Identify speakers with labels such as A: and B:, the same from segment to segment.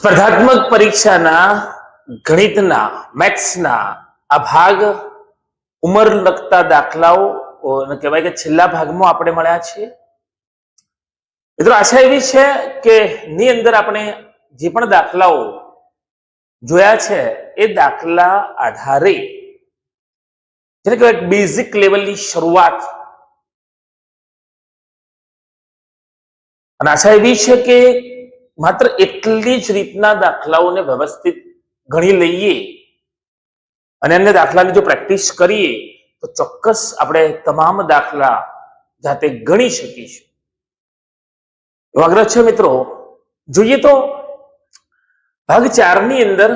A: સ્પર્ધાત્મક પરીક્ષાના ગણિતના મેથ્સના આ ભાગ ઉંમર લગતા દાખલાઓ કહેવાય કે છેલ્લા ભાગમાં આપણે મળ્યા છીએ. મિત્રો, આશા એવી છે કે ની અંદર આપણે જે પણ દાખલાઓ જોયા છે, એ દાખલા આધારે જેને કહેવાય બેઝિક લેવલની શરૂઆત. અને આશા એવી છે કે માત્ર એટલી જ રીતના દાખલાઓને વ્યવસ્થિત ગણી લઈએ અને એમને દાખલાની જો પ્રેક્ટિસ કરીએ, તો ચોક્કસ આપણે તમામ દાખલા જાતે ગણી શકીશું. એવો આગ્રહ છે મિત્રો? જોઈએ તો, ભાગ ચારની અંદર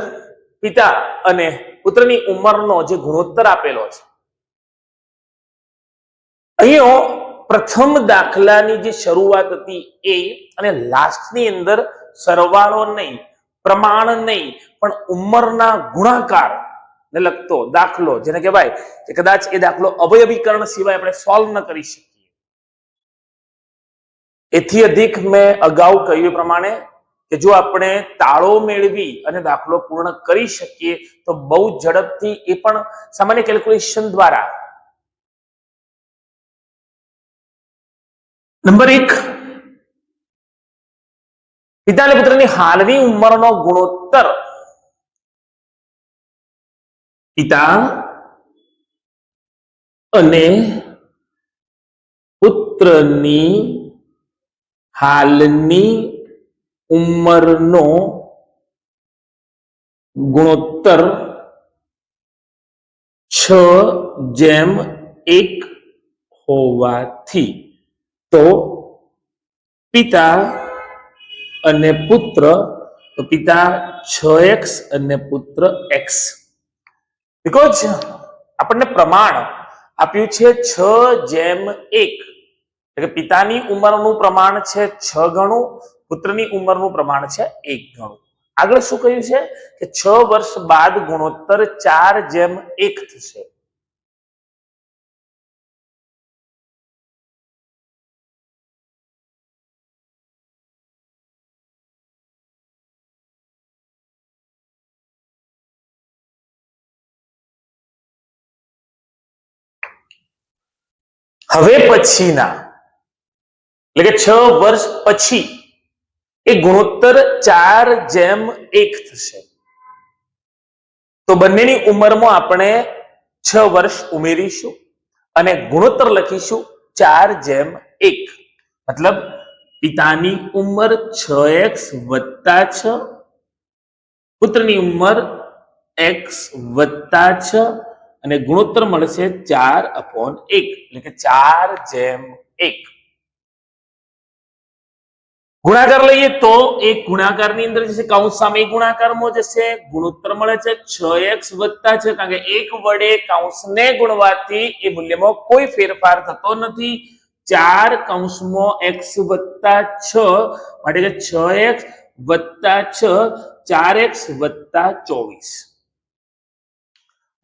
A: પિતા અને પુત્રની ઉંમરનો જે ગુણોત્તર આપેલો છે. અહીંયા પ્રથમ દાખલાની જે શરૂઆત હતી એ અને લાસ્ટની અંદર સરવાળો નહીં, પ્રમાણ નહીં, પણ ઉંમરના ગુણાકાર ને લગતો દાખલો, જેને કહેવાય કે કદાચ એ દાખલો અવયવીકરણ સિવાય આપણે સોલ્વ ન કરી શકીએ. એથી અધિક મેં અગાઉ કહ્યું પ્રમાણે કે જો આપણે તાળો મેળવી અને દાખલો પૂર્ણ કરી શકીએ, તો બહુ ઝડપથી એ પણ સામાન્ય કેલ્ક્યુલેશન દ્વારા. નંબર એક પિતા અને પુત્રની હાલની ઉંમરનો ગુણોત્તર. પિતા અને પુત્રની હાલની ઉંમરનો ગુણોત્તર છ જેમ એક હોવાથી. તો પિતા અને પુત્ર, તો પિતા છ એક્સ અને પુત્ર એક્સ. બીકોઝ આપણને પ્રમાણ આપ્યું છે છ જેમ એક. એટલે પિતાની ઉંમરનું પ્રમાણ છે છ ગણું, પુત્રની ઉંમરનું પ્રમાણ છે એક ગણું. આગળ શું કહ્યું છે? કે છ વર્ષ બાદ ગુણોત્તર ચાર જેમ એક થશે. હવે પછીના, એટલે કે છ વર્ષ પછી, એ ગુણોત્તર ચાર જેમ એક થશે. તો બંનેની ઉંમરમાં આપણે છ વર્ષ ઉમેરીશું અને ગુણોત્તર લખીશું ચાર જેમ એક. મતલબ, પિતાની ઉંમર છ એક્સ વત્તા છ, પુત્રની ઉંમર એક્સ વત્તા છ અને ગુણોત્તર મળશે ચાર અપોન એક, એટલે કે ચાર જેમ એક. ગુણાકાર લઈએ તો એક ગુણાકારની અંદર જશે કૌંસ સામે એક ગુણાકારમાં જશે. ગુણોત્તર મળે છે છ એક્સ વધતા છે, કારણ કે એક વડે કૌંસને ગુણવાથી એ મૂલ્યમાં કોઈ ફેરફાર થતો નથી. ચાર કાઉન્સમાં એક્સ વત્તા છ માટે છ એક્સ વત્તા છ, ચાર એક્સ વત્તા ચોવીસ.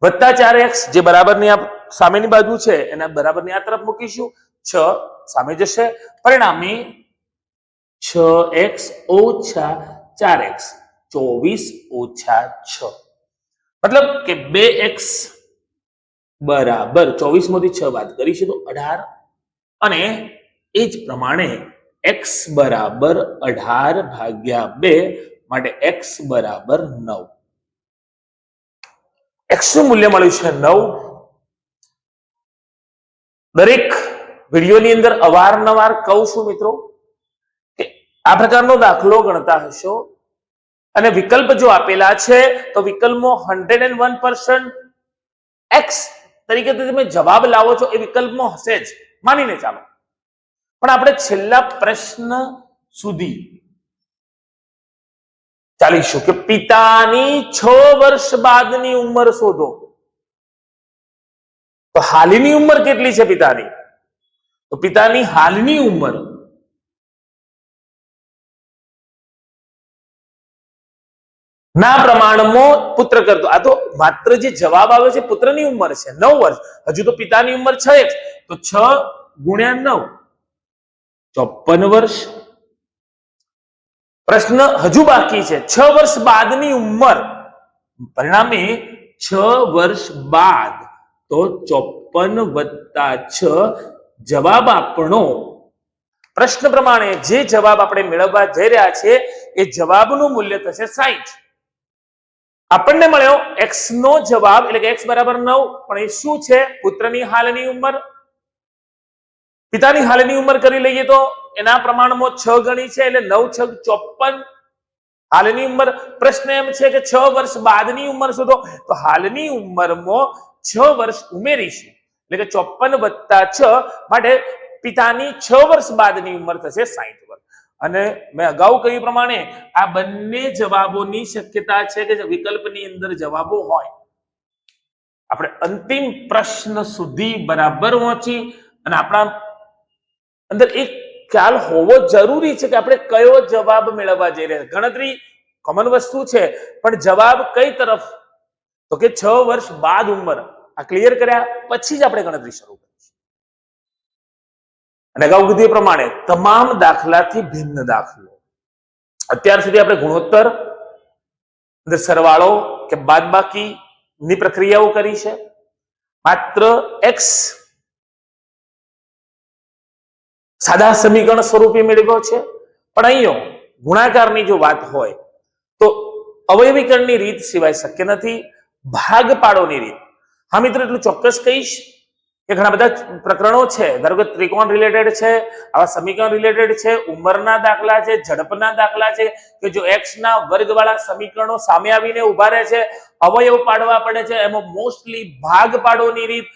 A: વત્તા ચાર એક્સ જે બરાબરની આ સામેની બાજુ છે, એના બરાબરની આ તરફ મૂકીશું. છ સામે જશે. પરિણામે છ એક્સ ઓછા ચાર એક્સ, ચોવીસ ઓછા છ. મતલબ કે બે એક્સ બરાબર ચોવીસમાંથી છ કરી કરીશું તો અઢાર. અને એ જ પ્રમાણે એક્સ બરાબર અઢાર ભાગ્યા બે માટે એક્સ બરાબર નવ. એક્સ મૂલ્ય મળ્યું છે નવ. દરેક વિડીયોની અંદર અવારનવાર કહું છું મિત્રો કે આ પ્રકારનો દાખલો ગણતા હશો. અને વિકલ્પ જો આપેલા છે, તો વિકલ્પમાં hundred and one percent X તરીકે તમે જવાબ લાવો છો, એ વિકલ્પમાં હશે જ. માનીને ચાલો. પણ આપણે છેલ્લા પ્રશ્ન સુધી ચાલીશું કે પિતાની છ વર્ષ બાદની ઉંમર શોધો. તો હાલની ઉંમર કેટલી છે પિતાની? તો પિતાની હાલની ઉંમર ના પ્રમાણમાં પુત્ર કરતો. આ તો માત્ર જે જવાબ આવે છે પુત્રની ઉંમર છે. નવ વર્ષ. હજુ તો પિતાની ઉંમર છ તો છ ગુણ્યા નવ. ચોપન વર્ષ પ્રશ્ન હજુ બાકી છે. છ વર્ષ બાદની ઉંમર. પરિણામે છ વર્ષ બાદ તો ચોપન વત્તા છ જવાબ આપણો. પ્રશ્ન પ્રમાણે જે જવાબ આપણે મેળવવા જઈ રહ્યા છે, એ જવાબનું મૂલ્ય થશે સાઈઠ. આપણને મળ્યો એક્સ નો જવાબ, એટલે કે એક્સ બરાબર નવ, પણ એ શું છે? પુત્રની હાલની ઉંમર. પિતાની હાલની ઉંમર કરી લઈએ તો એના પ્રમાણમાં છ ગણી છે એટલે નવ છ ચોપન હાલની ઉંમર, પ્રશ્ન એમ છે કે છ વર્ષ બાદની ઉંમર શોધો. તો હાલની ઉંમરમાં છ વર્ષ ઉમેરીશું. એટલે કે ચોપન વત્તા છ માટે પિતાની છ વર્ષ બાદની ઉંમર થશે સાહીઠ વર્ષ. અને મેં અગાઉ કહ્યું પ્રમાણે આ બંને જવાબોની શક્યતા છે કે વિકલ્પની અંદર જવાબો હોય. આપણે અંતિમ પ્રશ્ન સુધી બરાબર પહોંચી અને આપણા અંદર એક ખ્યાલ હોવો જરૂરી છે કે આપણે કયો જવાબ મેળવવા જઈ રહ્યા ગણતરી કોમન વસ્તુ છે, પણ જવાબ કઈ તરફ? તો કે છ વર્ષ બાદ ઉંમર. આ ક્લિયર કર્યા? પછી જ આપણે ગણતરી શરૂ કરીશું. અને અગાઉ કીધું પ્રમાણે તમામ દાખલાથી ભિન્ન દાખલો. અત્યાર સુધી આપણે ગુણોત્તર સરવાળો કે બાદબાકી ની પ્રક્રિયાઓ કરી છે. માત્ર એક્સ સાદા સમીકરણ સ્વરૂપે મેળવ્યો છે. પણ અહીંયા ગુણાકારની જો વાત હોય, તો અવયવીકરણની રીત સિવાય શક્ય નથી ભાગ પાડોની રીત. હા મિત્રો, એટલું ચોક્કસ કહીશ કે ઘણા બધા પ્રકરણો છે. ધારો કે ત્રિકોણ રિલેટેડ છે, આવા સમીકરણ રિલેટેડ છે, ઉંમરના દાખલા છે, ઝડપના દાખલા છે, કે જો એક્સ ના વર્ગવાળા સમીકરણો સામે આવીને ઊભા રહે છે, અવયવ પાડવા પડે છે, એમાં મોસ્ટલી ભાગ પાડોની રીત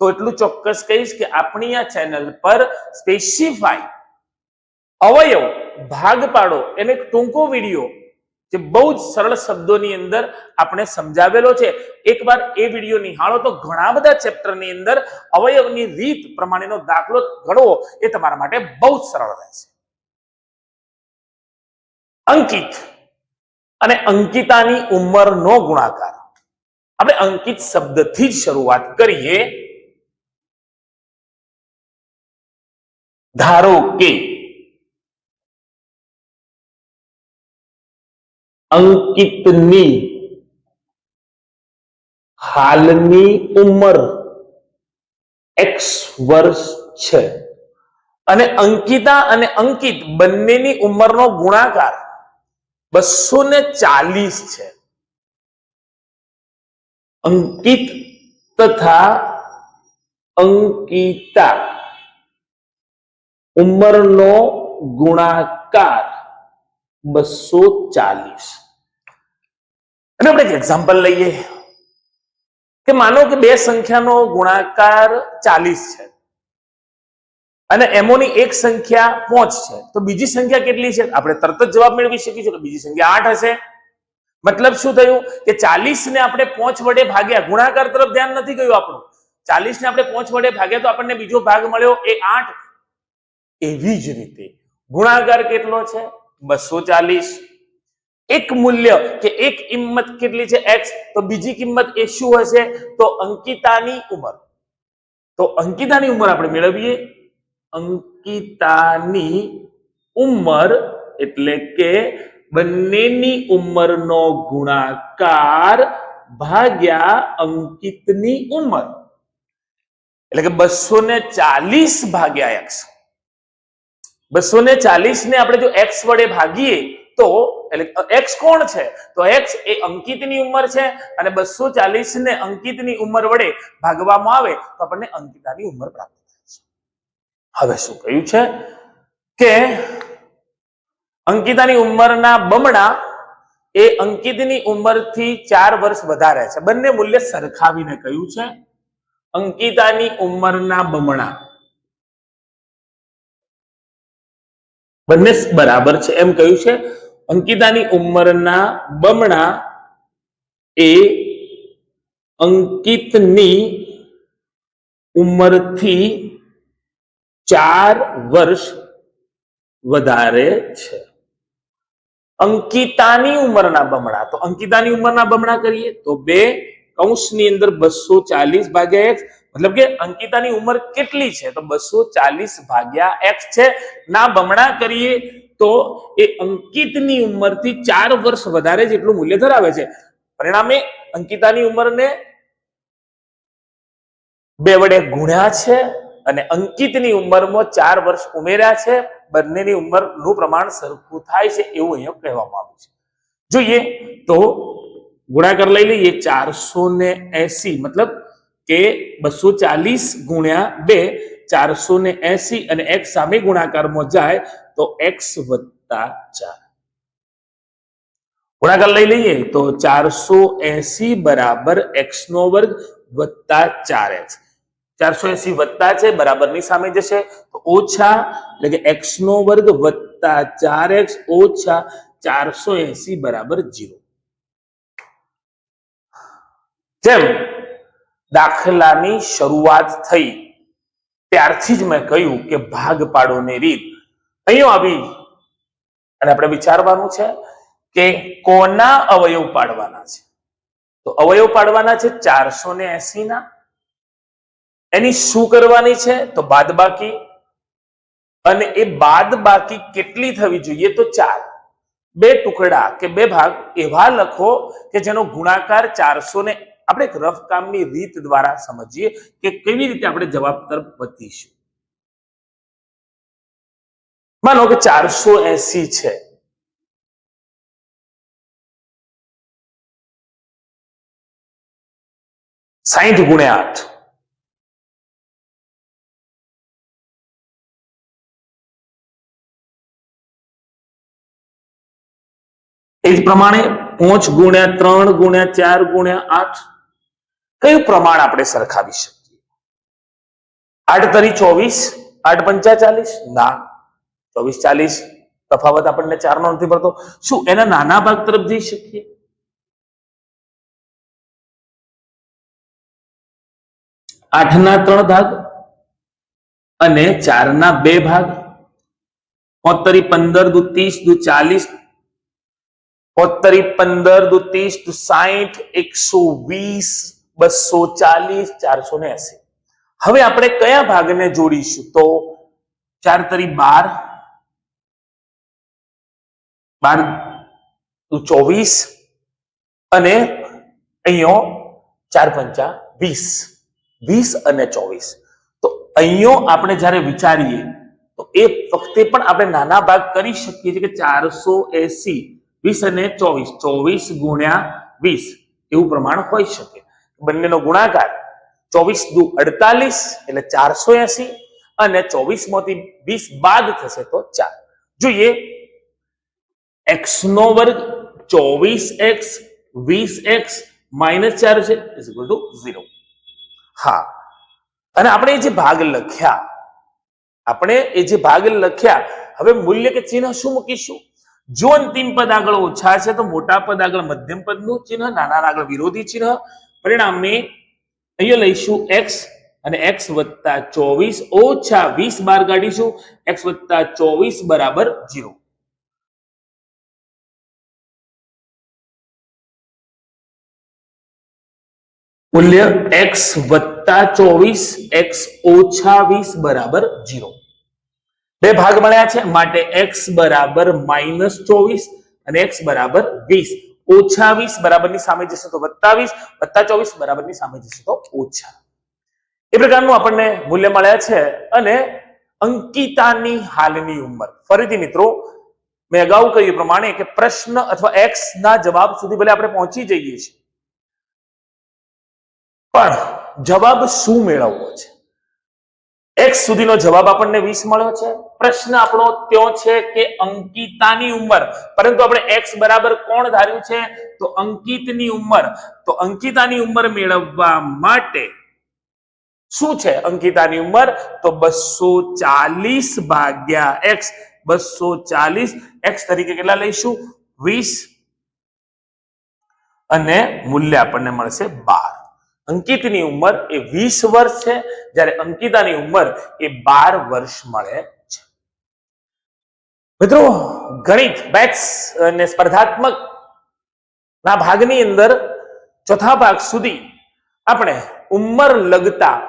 A: તો એટલું ચોક્કસ કહીશ કે આપણી આ ચેનલ પર સ્પેસિફાઈ અવયવ ભાગ પાડો એને ટૂંકો વીડિયો જે બહુ જ સરળ શબ્દોની અંદર આપણે સમજાવેલો છે. એકવાર એ વીડિયો નિહાળો તો ઘણા બધા ચેપ્ટરની અંદર અવયવની રીત પ્રમાણેનો દાખલો ગણવો એ તમારા માટે બહુ જ સરળ રહેશે. અંકિત અને અંકિતાની ઉંમરનો ગુણાકાર. આપણે અંકિત શબ્દથી જ શરૂઆત કરીએ. ધારો કે અંકિતની હાલની ઉંમર એક્સ વર્ષ છે. અને અંકિતા અને અંકિત બંનેની ઉંમરનો ગુણાકાર બસો ને ચાલીસ છે. અંકિત તથા અંકિતા. ઉંમરનો ગુણાકાર બસો ચાલીસ. અને આપણે એક એક્ઝામ્પલ લઈએ કે માનો કે બે સંખ્યાનો ગુણાકાર ચાલીસ છે અને એમોની એક સંખ્યા પોચ છે, તો બીજી સંખ્યા કેટલી છે? આપણે તરત જ જવાબ મેળવી શકીશું કે બીજી સંખ્યા આઠ હશે. મતલબ શું થયું? કે ચાલીસ ને આપણે પોચ વડે ભાગ્યા. ગુણાકાર તરફ ધ્યાન નથી ગયું આપણું. ચાલીસ ને આપણે પોચ વડે ભાગ્યા તો આપણને બીજો ભાગ મળ્યો એ આઠ. એવી જ રીતે ગુણાકાર કેટલો છે? બસો ચાલીસ. એક મૂલ્ય કે એક કિંમત કેટલી છે એક્સ તો બીજી કિંમત એ શું હશે? તો અંકિતાની ઉંમર. તો અંકિતાની ઉંમર આપણે મેળવીએ. અંકિતાની ઉંમર એટલે કે બંનેની ઉંમરનો ગુણાકાર ભાગ્યા અંકિતની ઉંમર. એટલે કે બસો ને ચાલીસ ભાગ્યા એક્સ બસો ને ચાલીસ ને આપણે જો એક્સ વડે ભાગીએ, તો એટલે એક્સ કોણ છે? તો એક્સ એ અંકિતની ઉંમર છે અને બસો ચાલીસ ને અંકિતની ઉંમર વડે ભાગવામાં આવે, તો આપણને અંકિતાની ઉંમર પ્રાપ્ત થાય છે. હવે શું કહ્યું છે? કે અંકિતાની ઉંમરના બમણા એ અંકિતની ઉંમરથી ચાર વર્ષ વધારે છે. બંને મૂલ્ય સરખાવીને કહ્યું છે. અંકિતાની ઉંમરના બમણા બંને બરાબર છે, એમ કહ્યું છે. અંકિતાની ઉંમરના બમણા એ અંકિતની ઉંમરથી ચાર વર્ષ વધારે છે. અંકિતાની ઉંમરના બમણા, તો અંકિતાની ઉંમરના બમણા કરીએ તો બે કૌંસની અંદર બસો ચાલીસ ભાગ્યા એક્સ મતલબ કે અંકિતાની ઉંમર કેટલી છે? તો બસો ચાલીસ ભાગ્યા એક્સ છે. ના બમણા કરીએ તો એ અંકિતની ઉંમરથી ચાર વર્ષ વધારે જેટલું મૂલ્ય ધરાવે છે. પરિણામે અંકિતાની ઉંમરને બે વડે ગુણ્યા છે અને અંકિતની ઉંમરમાં ચાર વર્ષ ઉમેર્યા છે. બંનેની ઉંમરનું પ્રમાણ સરખું થાય છે એવું અહીંયા કહેવામાં આવ્યું છે. જોઈએ તો ગુણાકાર લઈ લઈએ ચારસો ને એસી, મતલબ કે બસો ચાલીસ ગુણ્યા બે ચારસો ને એસી અને એક્સ સામે ગુણાકારમાં જાય તો એક્સ વત્તા ચાર ગુણાકાર લઈ લઈએ તો ચારસો એસી બરાબર એક્સ નો વર્ગ વત્તા ચાર એક્સ ચારસો એસી વત્તા છે બરાબરની સામે જશે તો ઓછા એટલે કે એક્સ નો વર્ગ વત્તા ચાર એક્સ ઓછા ચારસો એસી બરાબર જીરો જેમ દાખલાની શરૂઆત થઈ. ત્યારથી જ મેં કહ્યું કે ભાગ પાડોની રીત. અહીંયા આવી. અને આપણે વિચારવાનું છે કે કોના અવયવ પાડવાના છે? તો અવયવ પાડવાના છે ચારસો ને એસી ના એની શું કરવાની છે? તો બાદબાકી. અને એ બાદબાકી કેટલી થવી જોઈએ? તો ચાર. બે ટુકડા કે બે ભાગ એવા લખો કે જેનો ગુણાકાર ચારસો ને આપણે એક રફ કામની રીત દ્વારા સમજીએ કે કેવી રીતે આપણે જવાબ તરફ વધીશું. માનો કે ચારસો એસી છે. સાહીઠ ગુણ્યા આઠ. એ જ પ્રમાણે પાંચ ગુણ્યા ત્રણ ગુણ્યા ચાર ગુણ્યા આઠ કયું પ્રમાણ આપણે સરખાવી શકીએ. આઠ તરી ચોવીસ, આઠ પંચા ચાલીસ? ના. ચોવીસ ચાલીસ તફાવત આપણને ચાર નો નથી પડતો. શું એના નાના ભાગ તરફ જઈ શકીએ? આઠના ત્રણ ભાગ અને ચારના બે ભાગ. પોતરી પંદર દુ ત્રીસ દુ ચાલીસ. પોતરી પંદર દુ ત્રીસ દુ સાહીઠ એકસો વીસ. બસો ચાલીસ, ચારસો ને એસી. હવે આપણે કયા ભાગને જોડીશું? તો ચાર તરી બાર બાર ચોવીસ, અને અહીંયો ચાર પંચા વીસ. વીસ અને ચોવીસ. તો અહીંયો આપણે જ્યારે વિચારીએ, તો એ વખતે પણ આપણે નાના ભાગ કરી શકીએ છીએ કે ચારસો એસી. વીસ અને ચોવીસ ચોવીસ ગુણ્યા વીસ. એવું પ્રમાણ હોઈ શકે. બંનેનો ગુણાકાર ચોવીસ દુ અડતાલીસ એટલે ચારસો એસી અને ચોવીસમાંથી વીસ બાદ થશે તો ચાર. જોઈએ. એક્સ નો વર્ગ ચોવીસ એક્સ, વીસ એક્સ, માઇનસ ચાર છે ઇઝ ટુ ઝીરો હા. અને આપણે એ જે ભાગ લખ્યા, આપણે એ જે ભાગ લખ્યા, હવે મૂલ્ય કે ચિહ્ન શું મૂકીશું? જો અંતિમ પદ આગળ ઓછા છે તો મોટા પદ આગળ મધ્યમ પદનું ચિહ્ન, નાના આગળ વિરોધી ચિહ્ન પરિણામે અહીંયા લઈશું એક્સ અને એક્સ વત્તા ચોવીસ, ઓછા વીસ બાર કાઢીશું. એક્સ વત્તા ચોવીસ બરાબર જીરો મૂલ્ય એક્સ વત્તા ચોવીસ એક્સ ઓછા વીસ બરાબર જીરો બે ભાગ મળ્યા છે. માટે એક્સ બરાબર માઇનસ ચોવીસ અને એક્સ બરાબર વીસ. ઓછા વીસ બરાબરની સામે જશે તો વત્તા વીસ, વત્તા ચોવીસ બરાબરની સામે જશે તો ઓછા. એ પ્રકારનું આપણને મૂલ્ય મળ્યા છે અને અંકિતાની હાલની ઉંમર. ફરીથી મિત્રો, મેં અગાઉ કહ્યું પ્રમાણે કે પ્રશ્ન અથવા એક્સ ના જવાબ સુધી ભલે આપણે પહોંચી જઈએ છીએ. પણ જવાબ શું મેળવવો છે? એક્સ સુધીનો જવાબ આપણને વીસ મળ્યો છે. પ્રશ્ન આપણો ત્યો છે કે અંકિતાની ઉંમર. પરંતુ આપણે એક્સ બરાબર કોણ ધાર્યું છે? તો અંકિતની ઉંમર. તો અંકિતાની ઉંમર મેળવવા માટે શું છે અંકિતાની ઉંમર? તો બસો ચાલીસ ભાગ્યા એક્સ બસો ચાલીસ. એક્સ તરીકે કેટલા લઈશું? વીસ. અને મૂલ્ય આપણને મળશે બાર. અંકિતની ઉંમર એ વીસ વર્ષ છે. જ્યારે અંકિતાની ઉંમર એ બાર વર્ષ મળે છે. મિત્રો, ગણિત, મેથ્સ અને સ્પર્ધાત્મક ના ભાગની અંદર ચોથા ભાગ સુધી આપણે ઉંમર લગતા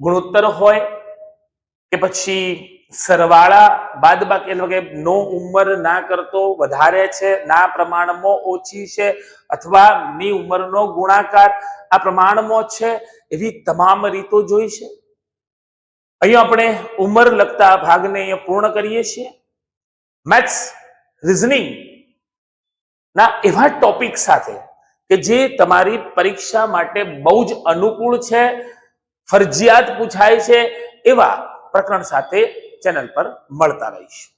A: ગુણોત્તર હોય કે પછી સરવાળા બાદ બાકી એટલે કે નો ઉંમર ના કરતો વધારે છે, ના પ્રમાણમાં ઓછી છે અથવા ની ઉંમરનો ગુણાકાર આ પ્રમાણમાં છે એવી તમામ રીતો જોઈ છે? અહીં આપણે ઉંમર લગતા ભાગને અહીંયા પૂર્ણ કરીએ છીએ. મેથ્સ રિઝનિંગ ના એવા ટોપિક સાથે કે જે તમારી પરીક્ષા માટે બહુ જ અનુકૂળ છે, ફરજિયાત પૂછાય છે એવા પ્રકરણ સાથે ચેનલ પર મળતા રહીશું.